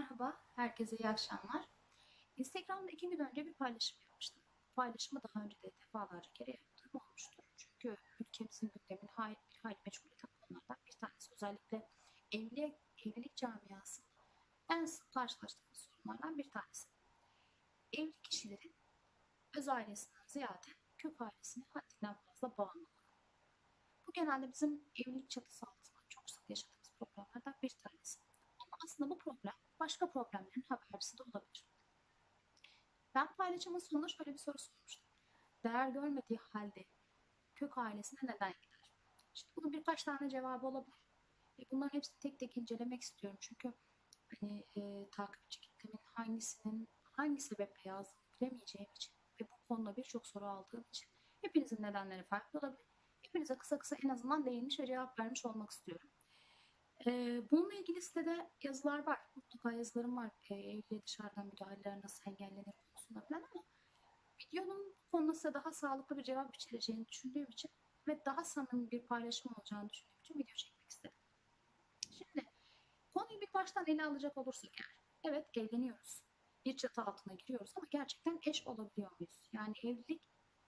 Merhaba, herkese iyi akşamlar. Instagram'da iki gün önce bir paylaşım yapmıştım. Paylaşımı daha önce de defalarca kere yaptığım olmuştur. Çünkü ülkemizin gündemini hayli, bir hayli meşgul eden konulardan bir tanesi. Özellikle evlilik, evlilik camiasında en sık karşılaştığımız sorunlardan bir tanesi. Evli kişilerin öz ailesinden ziyade kök ailesine haddinden fazla bağımlılığı. Bu genelde bizim evlilik çatısı altında çok sık yaşadığımız problemlerden bir tanesi. Aslında bu problem başka problemlerin habercisi de olabilir. Ben paylaşımın sonunda şöyle bir soru sormuştum. Değer görmediği halde kök ailesine neden gider? Şimdi bunun birkaç tane cevabı olabilir. E bunların hepsini tek tek incelemek istiyorum. Çünkü hani e, takipçi kitlemin hangisinin hangi sebeple yazdığını bilemeyeceğim için ve bu konuda birçok soru aldığım için hepinizin nedenleri farklı olabilir. Hepinize kısa kısa en azından değinmiş ve cevap vermiş olmak istiyorum. Ee, bununla ilgili sitede yazılar var. Mutlaka yazılarım var. Evliliğe dışarıdan müdahaleler nasıl engellenir konusunda falan ama videonun konuda size daha sağlıklı bir cevap içereceğini düşündüğüm için ve daha samimi bir paylaşım olacağını düşündüğüm için video çekmek istedim. Şimdi konuyu bir baştan ele alacak olursak eğer. Evet evleniyoruz. Bir çatı altına giriyoruz ama gerçekten eş olabiliyor muyuz? Yani evlilik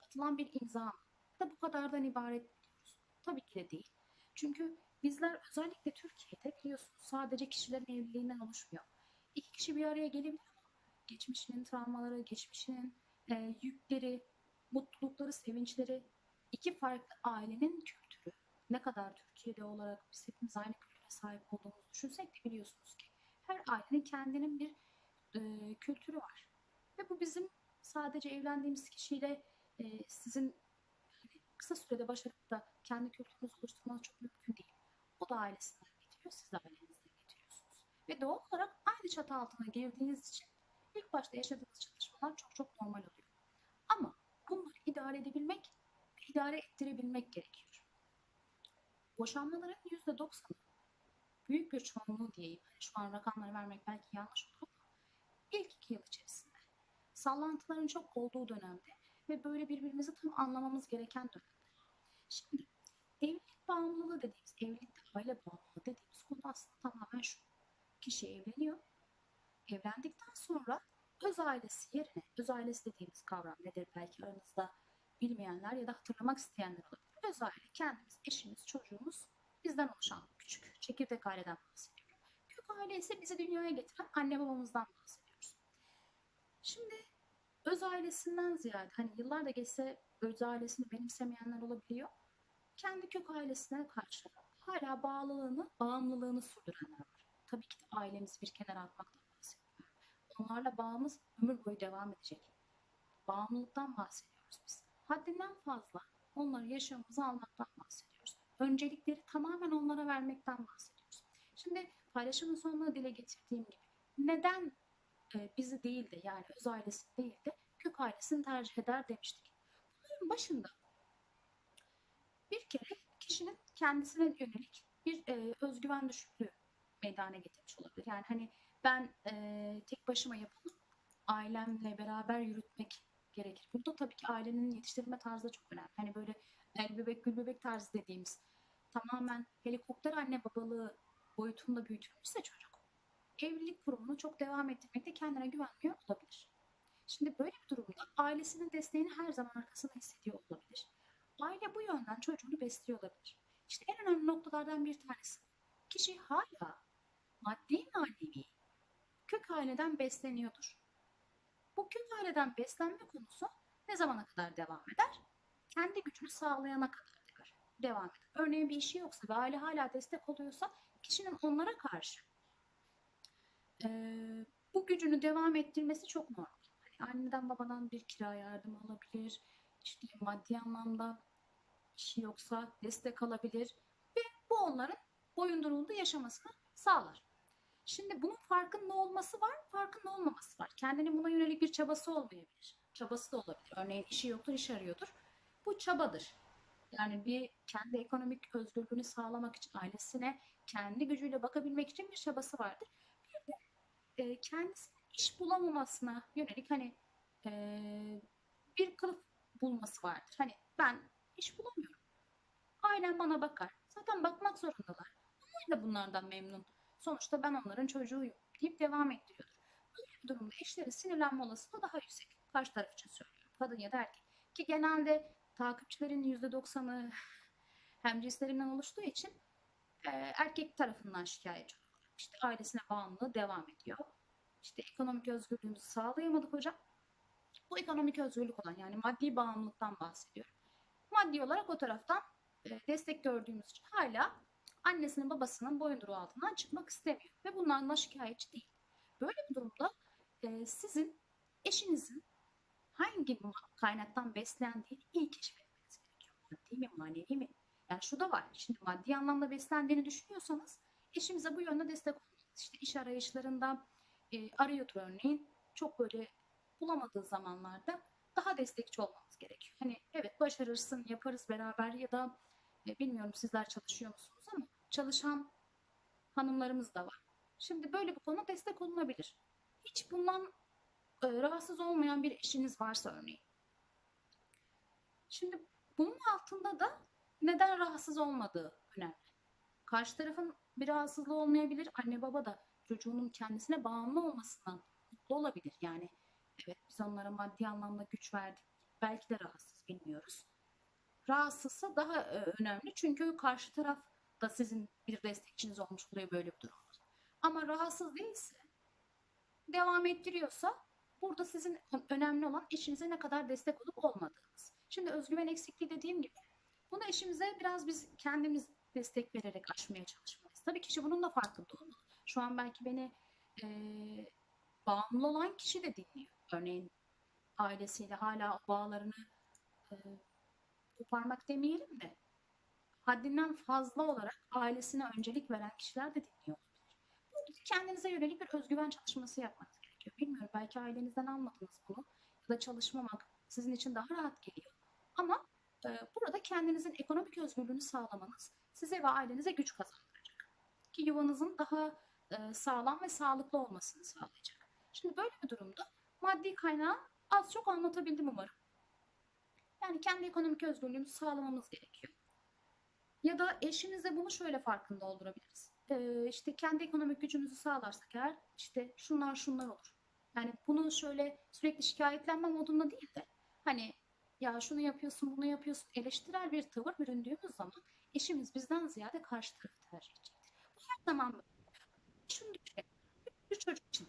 atılan bir imza mı? Da bu kadardan ibaret diyoruz? Tabii ki de değil. Çünkü bizler özellikle Türkiye'de biliyorsunuz sadece kişilerin evliliğinden oluşmuyor. İki kişi bir araya gelebilir ama geçmişinin travmaları, geçmişinin e, yükleri, mutlulukları, sevinçleri, iki farklı ailenin kültürü. Ne kadar Türkiye'de olarak biz hepimiz aynı kültüre sahip olduğumuzu düşünsek de biliyorsunuz ki her ailenin kendinin bir e, kültürü var. Ve bu bizim sadece evlendiğimiz kişiyle e, sizin kısa sürede başarıp da kendi kültürünüzü oluşturmanız çok mümkün değil. Ailesinden getiriyor, siz de ailenizden getiriyorsunuz. Ve doğal olarak aynı çatı altına girdiğiniz için ilk başta yaşadığınız çatışmalar çok çok normal oluyor. Ama bunları idare edebilmek ve idare ettirebilmek gerekiyor. Boşanmaların %90'ı büyük bir çoğunluğu diyeyim. Hani şu an rakamları vermek belki yanlış olur ama ilk iki yıl içerisinde sallantıların çok olduğu dönemde ve böyle birbirimizi tam anlamamız gereken dönemde. Şimdi evlilik bağımlılığı dediğimiz, evlilikte aile bağımlılığı dediğimiz konu aslında tamamen şu. Kişi evleniyor. Evlendikten sonra öz ailesi yerine, öz ailesi dediğimiz kavram nedir belki aranızda bilmeyenler ya da hatırlamak isteyenler olabilir. Öz aile kendimiz, eşimiz, çocuğumuz bizden oluşan küçük çekirdek aileden bahsediyorum. Kök aile ise bizi dünyaya getiren anne babamızdan bahsediyoruz. Şimdi öz ailesinden ziyade hani yıllar da geçse öz ailesini benimsemeyenler olabiliyor. Kendi kök ailesine karşı hala bağlılığını, bağımlılığını sürdürenler var. Tabii ki de ailemizi bir kenara atmaktan bahsediyorum. Onlarla bağımız ömür boyu devam edecek. Bağımlılıktan bahsediyoruz biz. Haddinden fazla onları yaşamımıza almaktan bahsediyoruz. Öncelikleri tamamen onlara vermekten bahsediyoruz. Şimdi paylaşımın sonuna dile getirdiğim gibi neden e, bizi değil de yani öz ailesini değil de kök ailesini tercih eder demiştik. Bunların başında bir kere kişinin kendisine yönelik bir e, özgüven düşüklüğü meydana getirmiş olabilir. Yani hani ben e, tek başıma yapamam, ailemle beraber yürütmek gerekir. Burada tabii ki ailenin yetiştirme tarzı da çok önemli. Hani böyle el bebek gül bebek tarzı dediğimiz tamamen helikopter anne babalığı boyutunda büyütülmüşse çocuk evlilik kurumunu çok devam ettirmekte kendine güvenmiyor olabilir. Şimdi böyle bir durumda ailesinin desteğini her zaman arkasında hissediyor çocuğunu besliyor olabilir. İşte en önemli noktalardan bir tanesi. Kişi hala maddi manevi kök aileden besleniyordur. Bu kök aileden beslenme konusu ne zamana kadar devam eder? Kendi gücünü sağlayana kadar devam eder. Örneğin bir işi yoksa ve aile hala destek oluyorsa kişinin onlara karşı e, bu gücünü devam ettirmesi çok normal. Hani anneden babadan bir kira yardımı alabilir, işte maddi anlamda işi yoksa destek alabilir ve bu onların boyundurulduğu yaşamasını sağlar. Şimdi bunun farkında olması var, farkında olmaması var. Kendinin buna yönelik bir çabası olmayabilir. Çabası da olabilir. Örneğin işi yoktur, iş arıyordur. Bu çabadır. Yani bir kendi ekonomik özgürlüğünü sağlamak için ailesine kendi gücüyle bakabilmek için bir çabası vardır. Bir de e, kendisinin iş bulamamasına yönelik hani e, bir kılıf bulması vardır. Hani ben iş bulamıyorum. Ailem bana bakar. Zaten bakmak zorundalar. Onlar da bunlardan memnun Sonuçta ben onların çocuğuyum deyip devam ettiriyordur. Böyle bir durumda eşlerin sinirlenme olasılığı daha yüksek. Karşı taraf için söylüyorum. Kadın ya da erkek. Ki genelde takipçilerin %90'ı hem cinslerinden oluştuğu için e, erkek tarafından şikayetçi oluyorlar. İşte ailesine bağımlılığı devam ediyor. İşte ekonomik özgürlüğümüzü sağlayamadık hocam. Bu ekonomik özgürlük olan yani maddi bağımlılıktan bahsediyorum. Maddi olarak o taraftan e, destek gördüğümüz için hala annesinin babasının boyunduruğu altından çıkmak istemiyor. Ve bundan da şikayetçi değil. Böyle bir durumda e, sizin eşinizin hangi kaynaktan beslendiğini iyi keşfetmeniz gerekiyor. Maddi mi, manevi mi? Yani şu da var. Şimdi maddi anlamda beslendiğini düşünüyorsanız eşimize bu yönde destek olmalısınız. İşte iş arayışlarında e, arıyordur örneğin. Çok böyle bulamadığı zamanlarda daha destekçi olmamız gerekiyor. Hani evet başarırsın, yaparız beraber ya da e, bilmiyorum sizler çalışıyor musunuz ama çalışan hanımlarımız da var. Şimdi böyle bir konu destek olunabilir. Hiç bundan e, rahatsız olmayan bir eşiniz varsa örneğin. Şimdi bunun altında da neden rahatsız olmadığı önemli. Karşı tarafın bir rahatsızlığı olmayabilir. Anne baba da çocuğunun kendisine bağımlı olmasından mutlu olabilir. Yani evet biz onlara maddi anlamda güç verdik. Belki de rahatsız bilmiyoruz. Rahatsızsa daha e, önemli. Çünkü karşı taraf da sizin bir destekçiniz olmuş oluyor böyle bir durumda. Ama rahatsız değilse devam ettiriyorsa burada sizin önemli olan eşinize ne kadar destek olup olmadığınız. Şimdi özgüven eksikliği dediğim gibi bunu eşimize biraz biz kendimiz destek vererek aşmaya çalışmalıyız. Tabii kişi bunun da farkında olmalı. Şu an belki beni e, bağımlı olan kişi de dinliyor. Örneğin ailesiyle hala bağlarını e, koparmak demeyelim de haddinden fazla olarak ailesine öncelik veren kişiler de dinliyor. Kendinize yönelik bir özgüven çalışması yapmanız gerekiyor. Bilmiyorum belki ailenizden almadınız bunu ya da çalışmamak sizin için daha rahat geliyor. Ama e, burada kendinizin ekonomik özgürlüğünü sağlamanız size ve ailenize güç kazandıracak. Ki yuvanızın daha e, sağlam ve sağlıklı olmasını sağlayacak. Şimdi böyle bir durumda maddi kaynağı az çok anlatabildim umarım. Yani kendi ekonomik özgürlüğümüzü sağlamamız gerekiyor. Ya da eşimizle bunu şöyle farkında oldurabiliriz. Ee, işte kendi ekonomik gücümüzü sağlarsak eğer işte şunlar şunlar olur. Yani bunu şöyle sürekli şikayetlenme modunda değil de hani ya şunu yapıyorsun bunu yapıyorsun eleştirel bir tavır büründüğümüz zaman eşimiz bizden ziyade karşı tarafı tercih edecektir. Bu her zaman böyle. Şunu düşünelim. Bir çocuk için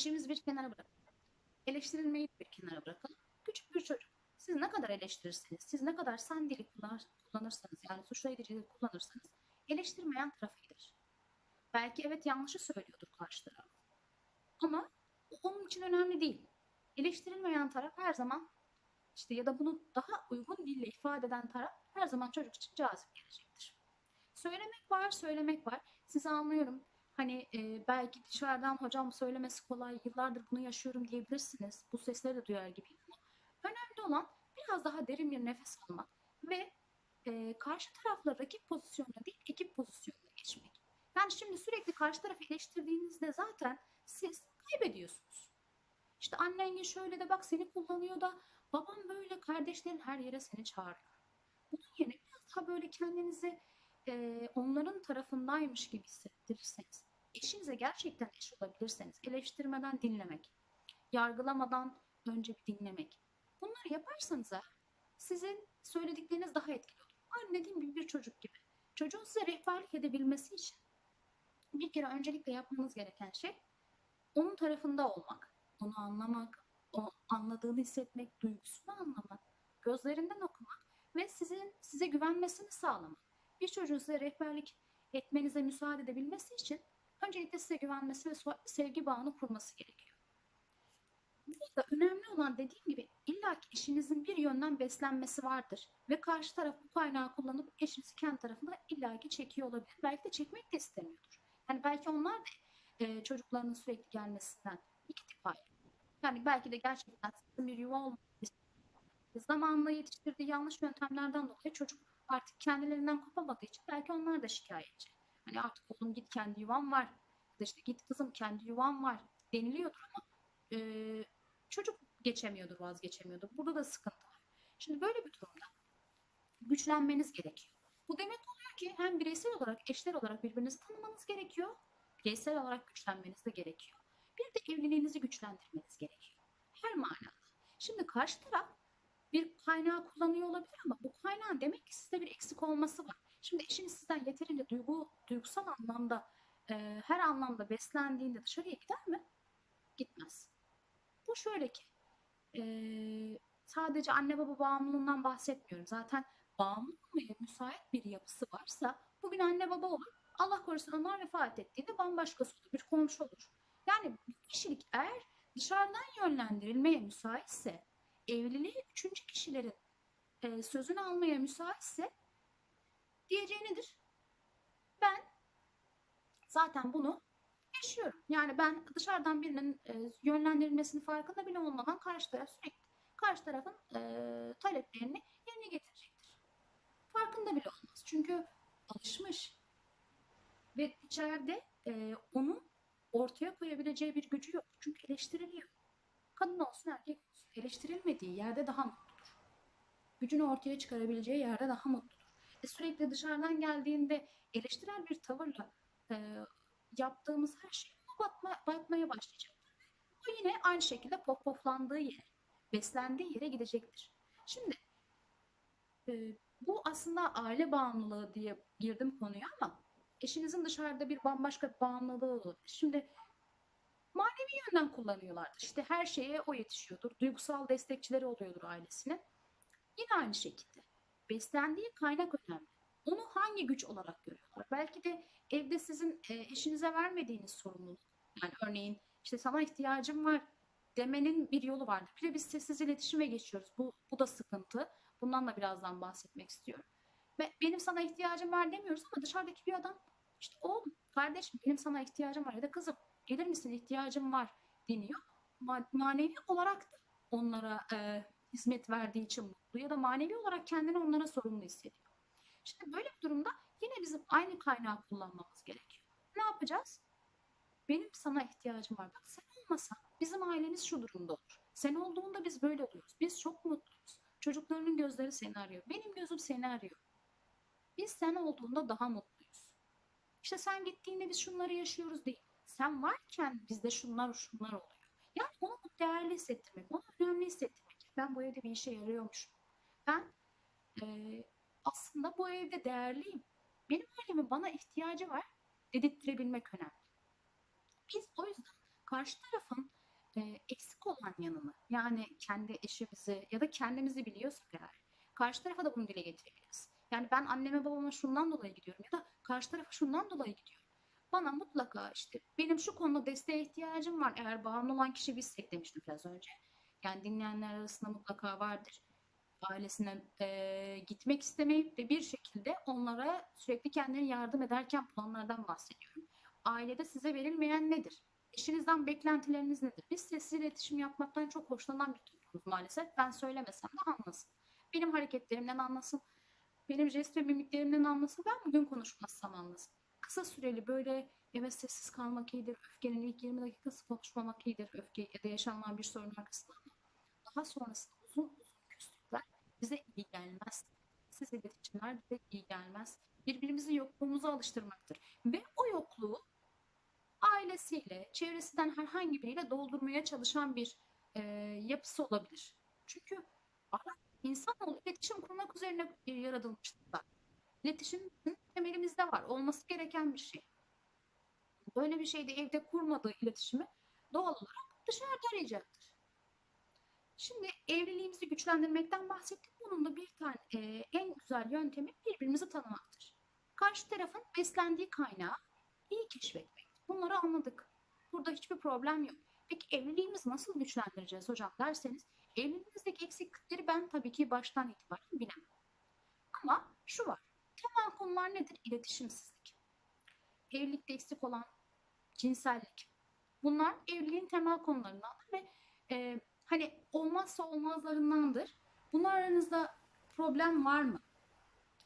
eşimiz bir kenara bırakalım. Eleştirilmeyi bir kenara bırakalım. Küçük bir çocuk. Siz ne kadar eleştirirseniz, siz ne kadar sen dili kullanırsanız yani suçlayıcı dili kullanırsanız eleştirmeyen taraf iyidir. Belki evet yanlışı söylüyordur karşı taraf. Ama onun için önemli değil. Eleştirilmeyen taraf her zaman işte ya da bunu daha uygun dille ifade eden taraf her zaman çocuk için cazip gelecektir. Söylemek var, söylemek var. Sizi anlıyorum. Hani e, belki dışarıdan hocam söylemesi kolay, yıllardır bunu yaşıyorum diyebilirsiniz. Bu sesleri de duyar ama önemli olan biraz daha derin bir nefes almak ve e, karşı tarafla rakip pozisyonuna değil ekip pozisyonuna geçmek. Yani şimdi sürekli karşı tarafı eleştirdiğinizde zaten siz kaybediyorsunuz. İşte annen şöyle de bak seni kullanıyor da babam böyle kardeşlerin her yere seni çağırıyor. Bunun yerine biraz daha böyle kendinizi e, onların tarafındaymış gibi hissettirirseniz, eşinize gerçekten eş olabilirseniz, eleştirmeden dinlemek, yargılamadan önce bir dinlemek. Bunları yaparsanız sizin söyledikleriniz daha etkili olur. Aynı dediğim gibi bir çocuk gibi. Çocuğun size rehberlik edebilmesi için bir kere öncelikle yapmanız gereken şey onun tarafında olmak, onu anlamak, o anladığını hissetmek, duygusunu anlamak, gözlerinden okumak ve sizin size güvenmesini sağlamak. Bir çocuğun size rehberlik etmenize müsaade edebilmesi için öncelikle size güvenmesi ve sevgi bağını kurması gerekiyor. Burada önemli olan dediğim gibi illa ki eşinizin bir yönden beslenmesi vardır ve karşı taraf bu kaynağı kullanıp eşinizi kendi tarafına illa ki çekiyor olabilir. Belki de çekmek de istemiyordur. Yani belki onlar da e, çocuklarının sürekli gelmesinden iki tip ayrı. Yani belki de gerçekten sizin bir yuva olmadığı zamanla yetiştirdiği yanlış yöntemlerden dolayı çocuk artık kendilerinden kopamadığı için belki onlar da şikayetçi. Hani artık oğlum git kendi yuvan var. İşte git kızım kendi yuvan var deniliyordur ama e, çocuk geçemiyordur, vazgeçemiyordur. Burada da sıkıntı var. Şimdi böyle bir durumda güçlenmeniz gerekiyor. Bu demek oluyor ki hem bireysel olarak, eşler olarak birbirinizi tanımanız gerekiyor. Bireysel olarak güçlenmeniz de gerekiyor. Bir de evliliğinizi güçlendirmeniz gerekiyor. Her manada. Şimdi karşı taraf bir kaynağı kullanıyor olabilir ama bu kaynağın demek ki sizde bir eksik olması var. Şimdi eşiniz sizden yeterince duygu, duygusal anlamda e, her anlamda beslendiğinde dışarıya gider mi? Gitmez. Bu şöyle ki e, sadece anne baba bağımlılığından bahsetmiyorum. Zaten bağımlı olmaya müsait bir yapısı varsa bugün anne baba olur. Allah korusun onlar vefat ettiğinde bambaşkası olur. Bir komşu olur. Yani bu kişilik eğer dışarıdan yönlendirilmeye müsaitse evliliği üçüncü kişilerin e, sözünü almaya müsaitse diyeceği nedir? Ben zaten bunu yaşıyorum. Yani ben dışarıdan birinin e, yönlendirilmesinin farkında bile olmadan karşı taraf sürekli karşı tarafın e, taleplerini yerine getirecektir. Farkında bile olmaz. Çünkü alışmış ve içeride e, onun ortaya koyabileceği bir gücü yok. Çünkü eleştiriliyor. Kadın olsun erkek olsun eleştirilmediği yerde daha mutludur. Gücünü ortaya çıkarabileceği yerde daha mutludur. E, sürekli dışarıdan geldiğinde eleştirel bir tavırla e, yaptığımız her şey batma, batmaya başlayacaktır. O yine aynı şekilde pop poplandığı yere, beslendiği yere gidecektir. Şimdi e, bu aslında aile bağımlılığı diye girdim konuya ama eşinizin dışarıda bir bambaşka bir bağımlılığı olabilir. Şimdi manevi yönden kullanıyorlardır. İşte her şeye o yetişiyordur. Duygusal destekçileri oluyordur ailesine. Yine aynı şekilde. Beslendiği kaynak önemli. Onu hangi güç olarak görüyorlar? Belki de evde sizin e, eşinize vermediğiniz sorumluluk. Yani örneğin işte sana ihtiyacım var demenin bir yolu vardır. Bir de biz sessiz iletişime geçiyoruz. Bu, bu da sıkıntı. Bundan da birazdan bahsetmek istiyorum. Ve benim sana ihtiyacım var demiyoruz ama dışarıdaki bir adam işte oğlum, kardeşim benim sana ihtiyacım var ya da kızım gelir misin ihtiyacım var deniyor. Ma- manevi olarak da onlara e, hizmet verdiği için mutlu ya da manevi olarak kendini onlara sorumlu hissediyor. Şimdi böyle bir durumda yine bizim aynı kaynağı kullanmamız gerekiyor. Ne yapacağız? Benim sana ihtiyacım var. Bak sen olmasan bizim ailemiz şu durumda olur. Sen olduğunda biz böyle oluyoruz. Biz çok mutluyuz. Çocuklarının gözleri seni arıyor. Benim gözüm seni arıyor. Biz sen olduğunda daha mutluyuz. İşte sen gittiğinde biz şunları yaşıyoruz değil. Sen varken bizde şunlar şunlar oluyor. Yani onu değerli hissettirmek, onu önemli hissettirmek. Ben bu evde bir işe yarıyormuşum. Ben e, aslında bu evde değerliyim. Benim ailemin bana ihtiyacı var dedirttirebilmek önemli. Biz o yüzden karşı tarafın e, eksik olan yanını yani kendi eşimizi ya da kendimizi biliyorsak eğer karşı tarafa da bunu dile getirebiliriz. Yani ben anneme babama şundan dolayı gidiyorum ya da karşı tarafa şundan dolayı gidiyorum. Bana mutlaka işte benim şu konuda desteğe ihtiyacım var. Eğer bağımlı olan kişi bizsek demiştim biraz önce. Yani dinleyenler arasında mutlaka vardır. Ailesine e, gitmek istemeyip de bir şekilde onlara sürekli kendine yardım ederken bulanlardan bahsediyorum. Ailede size verilmeyen nedir? Eşinizden beklentileriniz nedir? Biz sessiz iletişim yapmaktan çok hoşlanan bir toplumuz maalesef. Ben söylemesem de anlasın. Benim hareketlerimden anlasın. Benim jest ve mimiklerimden anlasın. Ben bugün konuşmazsam anlasın. Kısa süreli böyle evet sessiz kalmak iyidir. Öfkenin ilk 20 dakikası konuşmamak iyidir. Öfke ya da yaşanılan bir sorun arkasında daha sonrasında uzun uzun küslükler bize iyi gelmez. Siz iletişimler bize iyi gelmez. Birbirimizi yokluğumuza alıştırmaktır. Ve o yokluğu ailesiyle, çevresinden herhangi biriyle doldurmaya çalışan bir e, yapısı olabilir. Çünkü ara, insanoğlu iletişim kurmak üzerine e, yaratılmışlar. İletişim temelimizde var. Olması gereken bir şey. Böyle bir şeyde evde kurmadığı iletişimi doğal olarak dışarıda arayacaktır. Şimdi evliliğimizi güçlendirmekten bahsettik. Bunun da bir tane e, en güzel yöntemi birbirimizi tanımaktır. Karşı tarafın beslendiği kaynağı iyi keşfetmek. Bunları anladık. Burada hiçbir problem yok. Peki evliliğimizi nasıl güçlendireceğiz hocam derseniz evliliğimizdeki eksiklikleri ben tabii ki baştan itibaren bilemem. Ama şu var. Temel konular nedir? İletişimsizlik. Evlilikte eksik olan cinsellik. Bunlar evliliğin temel konularından ve e, hani olmazsa olmazlarındandır. Bunlar aranızda problem var mı?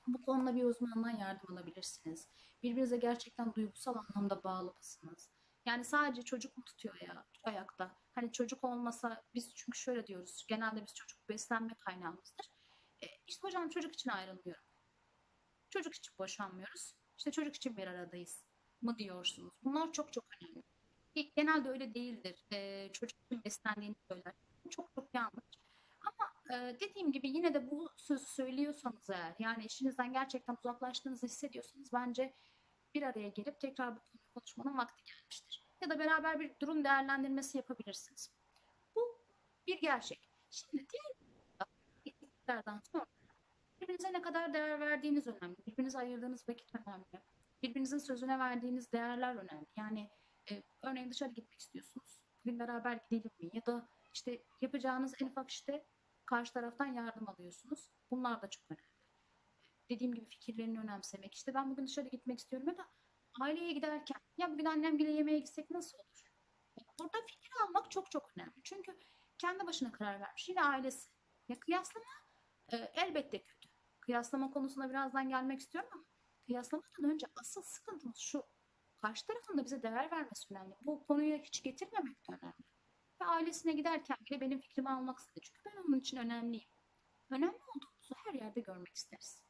Bu konuda bir uzmandan yardım alabilirsiniz. Birbirinize gerçekten duygusal anlamda bağlı mısınız? Yani sadece çocuk mu tutuyor ya ayakta? Hani çocuk olmasa biz çünkü şöyle diyoruz. Genelde biz çocuk beslenme kaynağımızdır. E, işte hocam çocuk için ayrılmıyorum. çocuk için boşanmıyoruz. İşte çocuk için bir aradayız mı diyorsunuz. Bunlar çok çok önemli. Genelde öyle değildir. Ee, çocuk için beslendiğini söyler. Çok çok yanlış. Ama e, dediğim gibi yine de bu sözü söylüyorsanız eğer yani eşinizden gerçekten uzaklaştığınızı hissediyorsanız bence bir araya gelip tekrar bu konuyu konuşmanın vakti gelmiştir. Ya da beraber bir durum değerlendirmesi yapabilirsiniz. Bu bir gerçek. Şimdi diğer sonra birbirinize ne kadar değer verdiğiniz önemli. Birbirinize ayırdığınız vakit önemli. Birbirinizin sözüne verdiğiniz değerler önemli. Yani e, örneğin dışarı gitmek istiyorsunuz. Bugün beraber gidelim mi? Ya da işte yapacağınız en ufak işte karşı taraftan yardım alıyorsunuz. Bunlar da çok önemli. Dediğim gibi fikirlerini önemsemek. İşte ben bugün dışarı gitmek istiyorum ya da aileye giderken ya bugün annemgile yemeğe gitsek nasıl olur? Burada fikir almak çok çok önemli. Çünkü kendi başına karar vermiş. Yine ailesi. Ya kıyaslama e, elbette kötü. Kıyaslama konusuna birazdan gelmek istiyorum ama kıyaslamadan önce asıl sıkıntımız şu. Karşı tarafın da bize değer vermesi önemli. Bu konuya hiç getirmemek ailesine giderken bile benim fikrimi almak istedi. Çünkü ben onun için önemliyim. Önemli olduğumuzu her yerde görmek isteriz.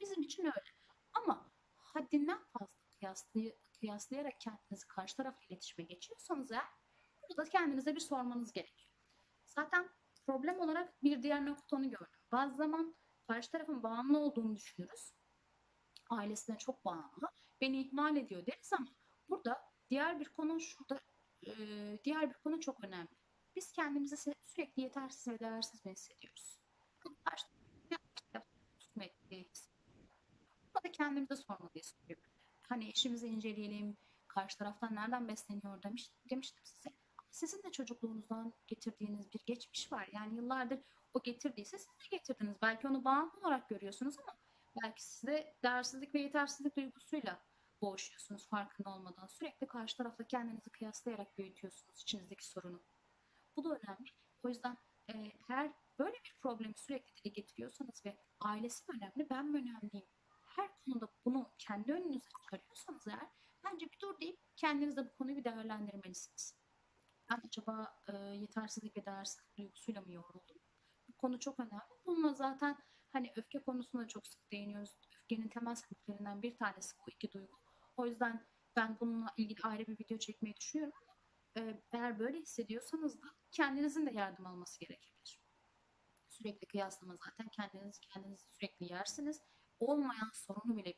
Bizim için öyle. Ama haddinden fazla kıyaslay kıyaslayarak kendinizi karşı tarafla iletişime geçiyorsanız eğer burada kendinize bir sormanız gerekiyor. Zaten problem olarak bir diğer nokta onu gördüm. Bazı zaman karşı tarafın bağımlı olduğunu düşünürüz. Ailesine çok bağımlı. Beni ihmal ediyor deriz ama burada diğer bir konu şurada diğer bir konu çok önemli. Biz kendimizi sü- sürekli yetersiz ve değersiz mi hissediyoruz? Tutmayız. Burada kendimize sormalıyız. Hani eşimizi inceleyelim, karşı taraftan nereden besleniyor demiş, demiştim size. Sizin de çocukluğunuzdan getirdiğiniz bir geçmiş var. Yani yıllardır o getirdiyse siz de getirdiniz. Belki onu bağımlı olarak görüyorsunuz ama belki siz de değersizlik ve yetersizlik duygusuyla boğuşuyorsunuz farkında olmadan. Sürekli karşı tarafla kendinizi kıyaslayarak büyütüyorsunuz içinizdeki sorunu. Bu da önemli. O yüzden e, eğer böyle bir problemi sürekli dile getiriyorsanız ve ailesi mi önemli, ben mi önemliyim? Her konuda bunu kendi önünüze çıkarıyorsanız eğer bence bir dur deyip kendiniz de bu konuyu bir değerlendirmelisiniz. Ben acaba e, yetersizlik ve değersizlik duygusuyla mı yoruldum? Bu konu çok önemli. Bununla zaten hani öfke konusunda çok sık değiniyoruz. Öfkenin temel sebeplerinden bir tanesi bu iki duygu. O yüzden ben bununla ilgili ayrı bir video çekmeyi düşünüyorum eğer böyle hissediyorsanız da kendinizin de yardım alması gerekebilir. Sürekli kıyaslama zaten kendiniz kendinizi sürekli yersiniz. Olmayan sorunu bile